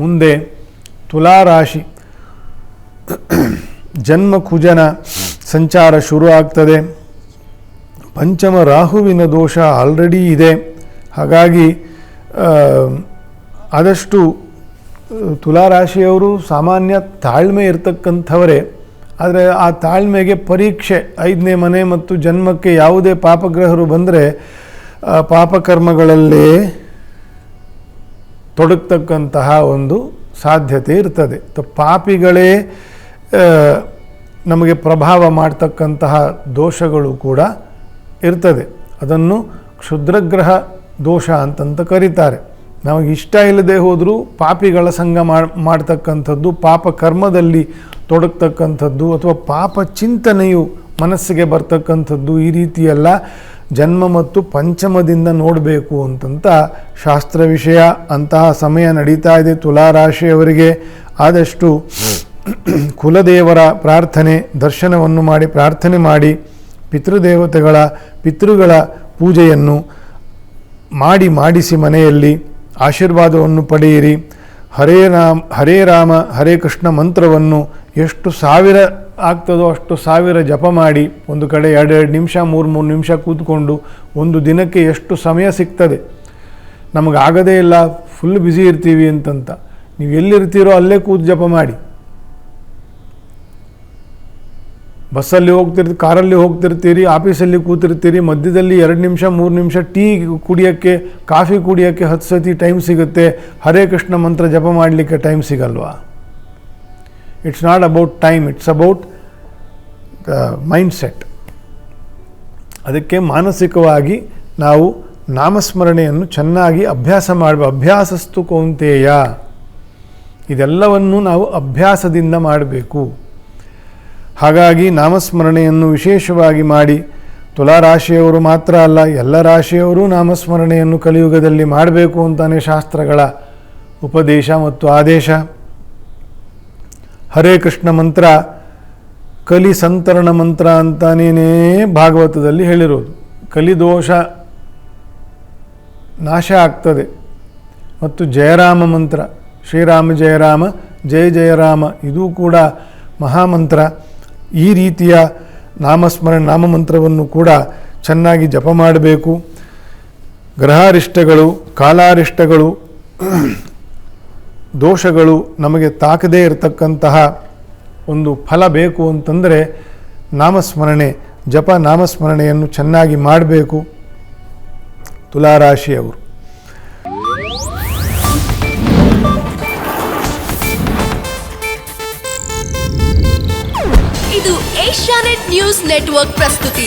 ಮುಂದೆ ತುಲಾರಾಶಿ. ಜನ್ಮ ಕುಜನ ಸಂಚಾರ ಶುರು ಆಗ್ತದೆ. ಪಂಚಮ ರಾಹುವಿನ ದೋಷ ಆಲ್ರೆಡಿ ಇದೆ. ಹಾಗಾಗಿ ಆದಷ್ಟು ತುಲಾರಾಶಿಯವರು ಸಾಮಾನ್ಯ ತಾಳ್ಮೆ ಇರ್ತಕ್ಕಂಥವರೇ. ಆದರೆ ಆ ತಾಳ್ಮೆಗೆ ಪರೀಕ್ಷೆ ಐದನೇ ಮನೆ ಮತ್ತು ಜನ್ಮಕ್ಕೆ ಯಾವುದೇ ಪಾಪಗ್ರಹರು ಬಂದರೆ ಪಾಪಕರ್ಮಗಳಲ್ಲೇ ತೊಡಗ್ತಕ್ಕಂತಹ ಒಂದು ಸಾಧ್ಯತೆ ಇರ್ತದೆ. ಪಾಪಿಗಳೇ ನಮಗೆ ಪ್ರಭಾವ ಮಾಡ್ತಕ್ಕಂತಹ ದೋಷಗಳು ಕೂಡ ಇರ್ತದೆ. ಅದನ್ನು ಕ್ಷುದ್ರಗ್ರಹ ದೋಷ ಅಂತಂತ ಕರೀತಾರೆ. ನಮಗೆ ಇಷ್ಟ ಇಲ್ಲದೆ ಹೋದರೂ ಪಾಪಿಗಳ ಸಂಘ ಮಾಡ್, ಮಾಡ್ತಕ್ಕಂಥದ್ದು, ಪಾಪ ಕರ್ಮದಲ್ಲಿ ತೊಡಗ್ತಕ್ಕಂಥದ್ದು ಅಥವಾ ಪಾಪ ಚಿಂತನೆಯು ಮನಸ್ಸಿಗೆ ಬರ್ತಕ್ಕಂಥದ್ದು ಈ ರೀತಿಯೆಲ್ಲ ಜನ್ಮ ಮತ್ತು ಪಂಚಮದಿಂದ ನೋಡಬೇಕು ಅಂತಂತ ಶಾಸ್ತ್ರ ವಿಷಯ. ಅಂತಹ ಸಮಯ ನಡೀತಾ ಇದೆ ತುಲಾರಾಶಿಯವರಿಗೆ. ಆದಷ್ಟು ಕುಲದೇವರ ಪ್ರಾರ್ಥನೆ, ದರ್ಶನವನ್ನು ಮಾಡಿ, ಪ್ರಾರ್ಥನೆ ಮಾಡಿ, ಪಿತೃದೇವತೆಗಳ, ಪಿತೃಗಳ ಪೂಜೆಯನ್ನು ಮಾಡಿ, ಮಾಡಿಸಿ ಮನೆಯಲ್ಲಿ ಆಶೀರ್ವಾದವನ್ನು ಪಡೆಯಿರಿ. ಹರೇ ರಾಮ್, ಹರೇ ರಾಮ, ಹರೇ ಕೃಷ್ಣ ಮಂತ್ರವನ್ನು ಎಷ್ಟು ಸಾವಿರ ಆಗ್ತದೋ ಅಷ್ಟು ಸಾವಿರ ಜಪ ಮಾಡಿ ಒಂದು ಕಡೆ ಎರಡೆರಡು ನಿಮಿಷ, ಮೂರು ಮೂರು ನಿಮಿಷ ಕೂತ್ಕೊಂಡು ಒಂದು ದಿನಕ್ಕೆ ಎಷ್ಟು ಸಮಯ ಸಿಗ್ತದೆ? ನಮಗಾಗದೇ ಇಲ್ಲ ಫುಲ್ ಬ್ಯುಸಿ ಇರ್ತೀವಿ ಅಂತಂತ. ನೀವು ಎಲ್ಲಿರ್ತೀರೋ ಅಲ್ಲೇ ಕೂತು ಜಪ ಮಾಡಿ. ಬಸ್ಸಲ್ಲಿ ಹೋಗ್ತಿರ್ತಿ ಕಾರಲ್ಲಿ ಹೋಗ್ತಿರ್ತೀರಿ, ಆಫೀಸಲ್ಲಿ ಕೂತಿರ್ತೀರಿ, ಮಧ್ಯದಲ್ಲಿ ಎರಡು ನಿಮಿಷ, ಮೂರು ನಿಮಿಷ ಟೀ ಕುಡಿಯೋಕ್ಕೆ, ಕಾಫಿ ಕುಡಿಯೋಕ್ಕೆ ಹತ್ತು ಸತಿ ಟೈಮ್ ಸಿಗುತ್ತೆ. ಹರೇ ಕೃಷ್ಣ ಮಂತ್ರ ಜಪ ಮಾಡಲಿಕ್ಕೆ time ಸಿಗಲ್ವಾ? It's not about time it's about mindset ಅದಕ್ಕೆ ಮಾನಸಿಕವಾಗಿ ನಾವು ನಾಮಸ್ಮರಣೆಯನ್ನು ಚೆನ್ನಾಗಿ ಅಭ್ಯಾಸ ಮಾಡಬೇಕು ಅಭ್ಯಾಸಸ್ತು ಕೌಂತೆಯ. ಇದೆಲ್ಲವನ್ನು ನಾವು ಅಭ್ಯಾಸದಿಂದ ಮಾಡಬೇಕು. ಹಾಗಾಗಿ ನಾಮಸ್ಮರಣೆಯನ್ನು ವಿಶೇಷವಾಗಿ ಮಾಡಿ ತುಲಾರಾಶಿಯವರು ಮಾತ್ರ ಅಲ್ಲ, ಎಲ್ಲ ರಾಶಿಯವರು ನಾಮಸ್ಮರಣೆಯನ್ನು ಕಲಿಯುಗದಲ್ಲಿ ಮಾಡಬೇಕು ಅಂತಾನೆ ಶಾಸ್ತ್ರಗಳ ಉಪದೇಶ ಮತ್ತು ಆದೇಶ. ಹರೇ ಕೃಷ್ಣ ಮಂತ್ರ, ಕಲಿ ಸಂತರಣ ಮಂತ್ರ ಅಂತಾನೇ ಭಾಗವತದಲ್ಲಿ ಹೇಳಿರೋದು. ಕಲಿದೋಷ ನಾಶ ಆಗ್ತದೆ. ಮತ್ತು ಜಯರಾಮ ಮಂತ್ರ, ಶ್ರೀರಾಮ ಜಯರಾಮ, ಜಯ ಜಯರಾಮ, ಇದೂ ಕೂಡ ಮಹಾಮಂತ್ರ. ಈ ರೀತಿಯ ನಾಮಸ್ಮರಣ, ನಾಮಮಂತ್ರವನ್ನು ಕೂಡ ಚೆನ್ನಾಗಿ ಜಪ ಮಾಡಬೇಕು. ಗ್ರಹಾರಿಷ್ಟಗಳು, ಕಾಲಾರಿಷ್ಟಗಳು ದೋಷಗಳು ನಮಗೆ ತಾಕದೇ ಇರತಕ್ಕಂತಹ ಒಂದು ಫಲ ಬೇಕು ಅಂತಂದರೆ ನಾಮಸ್ಮರಣೆ, ಜಪ ನಾಮಸ್ಮರಣೆಯನ್ನು ಚೆನ್ನಾಗಿ ಮಾಡಬೇಕು ತುಲಾರಾಶಿಯವರು. ಇದು ಏಷ್ಯಾನೆಟ್ ನ್ಯೂಸ್ ನೆಟ್ವರ್ಕ್ ಪ್ರಸ್ತುತಿ.